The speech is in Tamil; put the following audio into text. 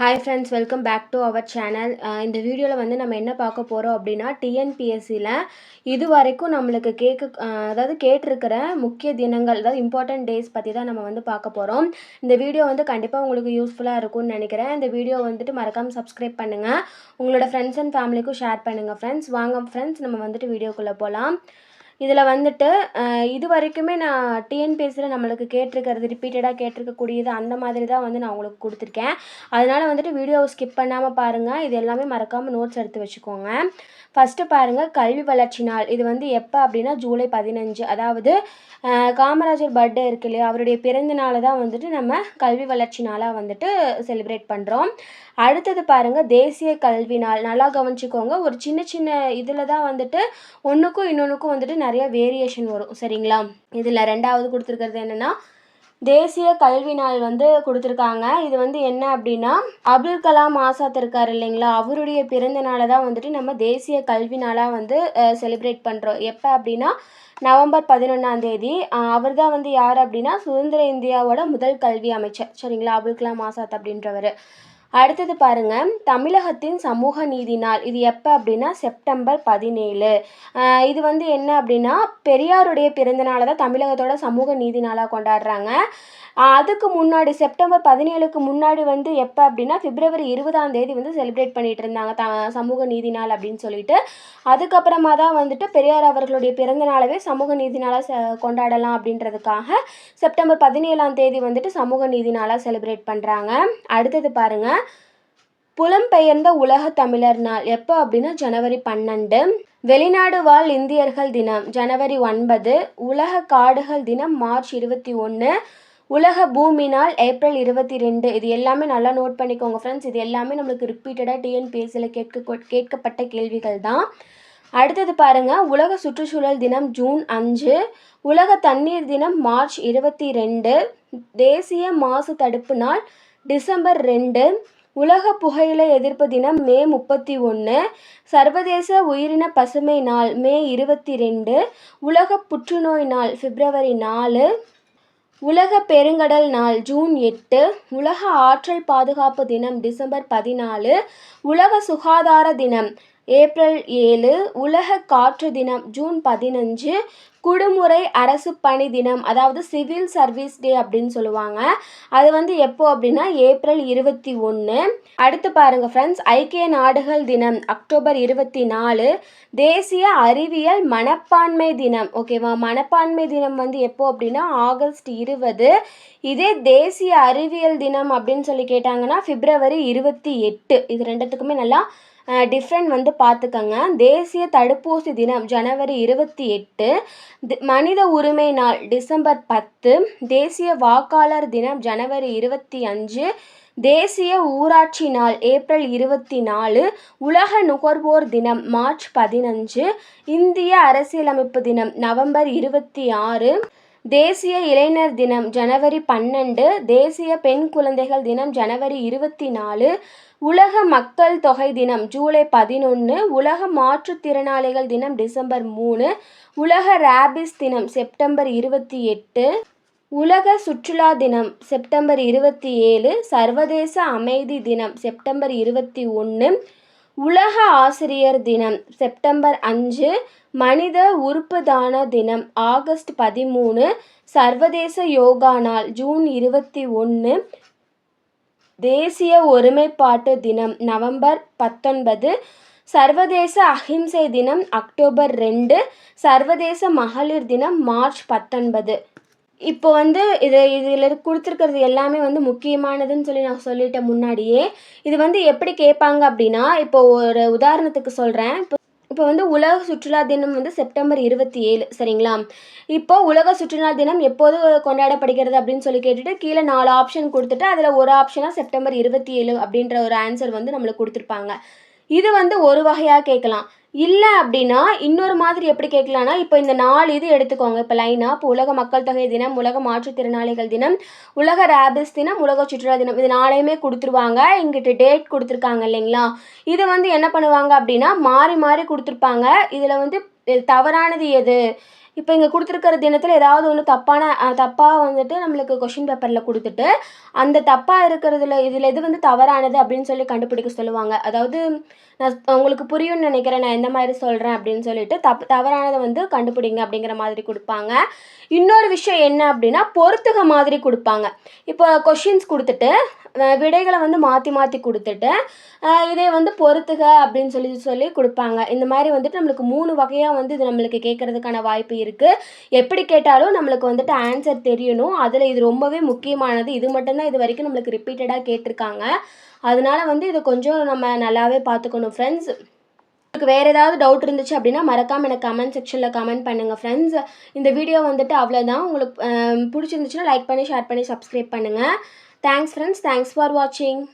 Hi friends welcome back to our channel இந்த வீடியோவில் வந்து நம்ம என்ன பார்க்க போகிறோம் அப்படின்னா டிஎன்பிஎஸ்சியில் இது வரைக்கும் நம்மளுக்கு கேட்க அதாவது கேட்டிருக்கிற முக்கிய தினங்கள் அதாவது இம்பார்ட்டன்ட் டேஸ் பற்றி தான் நம்ம வந்து பார்க்க போகிறோம் இந்த வீடியோ வந்து கண்டிப்பாக உங்களுக்கு யூஸ்ஃபுல்லாக இருக்கும்னு நினைக்கிறேன். இந்த வீடியோ வந்துட்டு மறக்காமல் சப்ஸ்கிரைப் பண்ணுங்கள் உங்களோட ஃப்ரெண்ட்ஸ் அண்ட் ஃபேமிலிக்கும் ஷேர் பண்ணுங்கள் ஃப்ரெண்ட்ஸ் வாங்க ஃப்ரெண்ட்ஸ் நம்ம வந்துட்டு வீடியோக்குள்ளே போகலாம் இதில் வந்துட்டு இது வரைக்குமே நான் டிஎன்பிஎஸ்சியில் நம்மளுக்கு கேட்டிருக்கிறது ரிப்பீட்டடாக கேட்டிருக்கக்கூடியது அந்த மாதிரி தான் வந்து நான் உங்களுக்கு கொடுத்துருக்கேன். அதனால் வந்துட்டு வீடியோவை ஸ்கிப் பண்ணாமல் பாருங்கள் இது எல்லாமே மறக்காமல் நோட்ஸ் எடுத்து வச்சுக்கோங்க. ஃபஸ்ட்டு பாருங்கள் கல்வி வளர்ச்சி நாள். இது வந்து எப்போ அப்படின்னா ஜூலை பதினஞ்சு. அதாவது காமராஜர் பர்த்டே இருக்கு இல்லையா? அவருடைய பிறந்த நாளை தான் வந்துட்டு நம்ம கல்வி வளர்ச்சி நாளாக வந்துட்டு செலிப்ரேட் பண்ணுறோம் அடுத்தது பாருங்கள் தேசிய கல்வி நாள். நல்லா கவனிச்சுக்கோங்க. ஒரு சின்ன சின்ன இதில் தான் வந்துட்டு ஒன்றுக்கும் இன்னொன்றுக்கும் வந்துட்டு நிறைய வேரியேஷன் வரும் சரிங்களா? இதில் ரெண்டாவது கொடுத்துருக்கிறது என்னென்னா தேசிய கல்வி நாள் வந்து கொடுத்துருக்காங்க. இது வந்து என்ன அப்படின்னா அப்துல் கலாம் ஆசாத் இருக்கார் இல்லைங்களா? அவருடைய பிறந்த நாளை தான் வந்துட்டு நம்ம தேசிய கல்வி நாளாக வந்து செலிப்ரேட் பண்ணுறோம் எப்போ அப்படின்னா நவம்பர் பதினொன்றாம் தேதி. அவர் தான் வந்து யார் அப்படின்னா சுதந்திர இந்தியாவோட முதல் கல்வி அமைச்சர் சரிங்களா? அப்துல் கலாம் ஆசாத் அப்படின்றவர். அடுத்தது பாருங்க தமிழகத்தின் சமூக நீதி நாள். இது எப்போ அப்படின்னா செப்டம்பர் பதினேழு. இது வந்து என்ன அப்படின்னா பெரியாருடைய பிறந்த நாளை தான் தமிழகத்தோட சமூக நீதி நாளாக கொண்டாடுறாங்க. அதுக்கு முன்னாடி செப்டம்பர் பதினேழுக்கு முன்னாடி வந்து எப்போ அப்படின்னா பிப்ரவரி இருபதாம் தேதி வந்து செலிப்ரேட் பண்ணிட்டு இருந்தாங்க. த சமூக நீதி நாள் அப்படின்னு சொல்லிட்டு. அதுக்கப்புறமா தான் வந்துட்டு பெரியார் அவர்களுடைய பிறந்த நாளவே சமூக நீதி நாளாக கொண்டாடலாம் அப்படின்றதுக்காக செப்டம்பர் பதினேழாம் தேதி வந்துட்டு சமூக நீதி நாளாக செலிப்ரேட் பண்ணுறாங்க அடுத்தது பாருங்கள் புலம்பெயர்ந்த உலக தமிழர் நாள். எப்போ அப்படின்னா ஜனவரி பன்னெண்டு. வெளிநாடு வாழ் இந்தியர்கள் தினம் ஜனவரி ஒன்பது. உலக காடுகள் தினம் மார்ச் இருபத்தி ஒன்று உலக பூமி நாள் ஏப்ரல் இருபத்தி ரெண்டு இது எல்லாமே நல்லா நோட் பண்ணிக்கோங்க ஃப்ரெண்ட்ஸ் இது எல்லாமே நம்மளுக்கு ரிப்பீட்டடாக டிஎன்பிஎஸ்சியில் கேட்க கேட்கப்பட்ட கேள்விகள் தான். அடுத்தது பாருங்க உலக சுற்றுச்சூழல் தினம் ஜூன் அஞ்சு உலக தண்ணீர் தினம் மார்ச் இருபத்தி ரெண்டு தேசிய மாசு தடுப்பு நாள் டிசம்பர் ரெண்டு உலக புகையிலை எதிர்ப்பு தினம் மே முப்பத்தி ஒன்று சர்வதேச உயிரின பசுமை நாள் மே இருபத்தி ரெண்டு உலக புற்றுநோய் நாள் பிப்ரவரி நாலு உலக பெருங்கடல் நாள் ஜூன் எட்டு. உலக ஆற்றல் பாதுகாப்பு தினம் டிசம்பர் பதினாலு. உலக சுகாதார தினம் ஏப்ரல் ஏழு உலக காற்று தினம் ஜூன் பதினஞ்சு குடுமுறை அரசு பணி தினம் அதாவது சிவில் சர்வீஸ் டே அப்படின்னு சொல்லுவாங்க. அது வந்து எப்போ அப்படின்னா ஏப்ரல் இருபத்தி ஒன்று அடுத்து பாருங்க ஃப்ரெண்ட்ஸ் ஐக்கிய நாடுகள் தினம் அக்டோபர் இருபத்தி நாலு. தேசிய அறிவியல் மனப்பான்மை தினம் ஓகேவா மனப்பான்மை தினம் வந்து எப்போ அப்படின்னா ஆகஸ்ட் இருபது. இதே தேசிய அறிவியல் தினம் அப்படின்னு சொல்லி கேட்டாங்கன்னா பிப்ரவரி இருபத்தி எட்டு. இது ரெண்டுத்துக்குமே நல்லா டிஃப்ரெண்ட் வந்து பார்த்துக்கங்க. தேசிய தடுப்பூசி தினம் ஜனவரி இருபத்தி எட்டு மனித உரிமை நாள் டிசம்பர் பத்து தேசிய வாக்காளர் தினம் ஜனவரி இருபத்தி அஞ்சு தேசிய ஊராட்சி நாள் ஏப்ரல் இருபத்தி நாலு உலக நுகர்வோர் தினம் மார்ச் பதினஞ்சு இந்திய அரசியலமைப்பு தினம் நவம்பர் இருபத்தி ஆறு தேசிய இளைஞர் தினம் ஜனவரி பன்னெண்டு. தேசிய பெண் குழந்தைகள் தினம் ஜனவரி இருபத்தி நாலு. உலக மக்கள் தொகை தினம் ஜூலை பதினொன்று உலக மாற்றுத்திறனாளிகள் தினம் டிசம்பர் மூணு. உலக ரேபிஸ் தினம் செப்டம்பர் இருபத்தி எட்டு. உலக சுற்றுலா தினம் செப்டம்பர் இருபத்தி ஏழு. சர்வதேச அமைதி தினம் செப்டம்பர் இருபத்தி ஒன்று உலக ஆசிரியர் தினம் செப்டம்பர் அஞ்சு மனித உறுப்பு தான தினம் ஆகஸ்ட் பதிமூணு சர்வதேச யோகா நாள் ஜூன் இருபத்தி ஒன்று தேசிய ஒருமைப்பாட்டு தினம் நவம்பர் பத்தொன்பது சர்வதேச அஹிம்சை தினம் அக்டோபர் ரெண்டு சர்வதேச மகளிர் தினம் மார்ச் பத்தொன்பது. இப்போ வந்து இது இதில் கொடுத்துருக்கிறது எல்லாமே வந்து முக்கியமானதுன்னு சொல்லி நான் சொல்லிட்டேன் முன்னாடியே. இது வந்து எப்படி கேட்பாங்க அப்படின்னா இப்போ ஒரு உதாரணத்துக்கு சொல்கிறேன் இப்போ இப்போ வந்து உலக சுற்றுலா தினம் வந்து செப்டம்பர் இருபத்தி ஏழு சரிங்களா? இப்போ உலக சுற்றுலா தினம் எப்போது கொண்டாடப்படுகிறது அப்படின்னு சொல்லி கேட்டுட்டு கீழே நாலு ஆப்ஷன் கொடுத்துட்டு அதில் ஒரு ஆப்ஷனாக செப்டம்பர் இருபத்தி ஏழு அப்படின்ற ஒரு ஆன்சர் வந்து நம்மளுக்கு கொடுத்துருப்பாங்க. இது வந்து ஒரு வகையாக கேட்கலாம். இல்லை அப்படின்னா இன்னொரு மாதிரி எப்படி கேட்கலான்னா இப்போ இந்த நாலு இது எடுத்துக்கோங்க. இப்போ லைனாக இப்போ உலக மக்கள் தொகை தினம் உலக மாற்றுத்திறனாளிகள் தினம் உலக ரேபிஸ் தினம் உலக சுற்றுலா தினம். இது நாளையுமே கொடுத்துருவாங்க. இங்கிட்ட டேட் கொடுத்துருக்காங்க இல்லைங்களா? இது வந்து என்ன பண்ணுவாங்க அப்படின்னா மாறி மாறி கொடுத்துருப்பாங்க. இதில் வந்து தவறானது எது? இப்போ இங்கே கொடுத்துருக்கிற தினத்தில் ஏதாவது ஒன்று தப்பான தப்பாக வந்துட்டு நம்மளுக்கு கொஷின் பேப்பரில் கொடுத்துட்டு அந்த தப்பாக இருக்கிறதுல இதில் எது வந்து தவறானது அப்படின்னு சொல்லி கண்டுபிடிக்க சொல்லுவாங்க. அதாவது நான் உங்களுக்கு புரியும்னு நினைக்கிறேன் நான் எந்த மாதிரி சொல்கிறேன் அப்படின்னு சொல்லிட்டு தப்பு தவறானதை வந்து கண்டுபிடிங்க அப்படிங்கிற மாதிரி கொடுப்பாங்க. இன்னொரு விஷயம் என்ன அப்படின்னா பொறுத்துக மாதிரி கொடுப்பாங்க. இப்போ கொஷின்ஸ் கொடுத்துட்டு விடைகளை வந்து மாற்றி மாற்றி கொடுத்துட்டு இதை வந்து பொறுத்துக அப்படின்னு சொல்லி சொல்லி கொடுப்பாங்க. இந்த மாதிரி வந்துட்டு நம்மளுக்கு மூணு வகையாக வந்து இது நம்மளுக்கு கேட்குறதுக்கான வாய்ப்பு இருக்குது எப்படி கேட்டாலும் நம்மளுக்கு வந்துட்டு ஆன்சர் தெரியணும். அதில் இது ரொம்பவே முக்கியமானது. இது மட்டும்தான் இது வரைக்கும் நம்மளுக்கு ரிப்பீட்டடாக கேட்டிருக்காங்க. அதனால வந்து இதை கொஞ்சம் நம்ம நல்லாவே பார்த்துக்கணும் ஃப்ரெண்ட்ஸ் உங்களுக்கு வேறு ஏதாவது டவுட் இருந்துச்சு அப்படின்னா மறக்காமல் எனக்கு கமெண்ட் செக்ஷனில் கமெண்ட் பண்ணுங்கள் ஃப்ரெண்ட்ஸ் இந்த வீடியோ வந்துட்டு அவ்வளோதான் உங்களுக்கு பிடிச்சிருந்துச்சுன்னா லைக் பண்ணி ஷேர் பண்ணி சப்ஸ்கிரைப் பண்ணுங்கள் Thanks friends. Thanks for watching.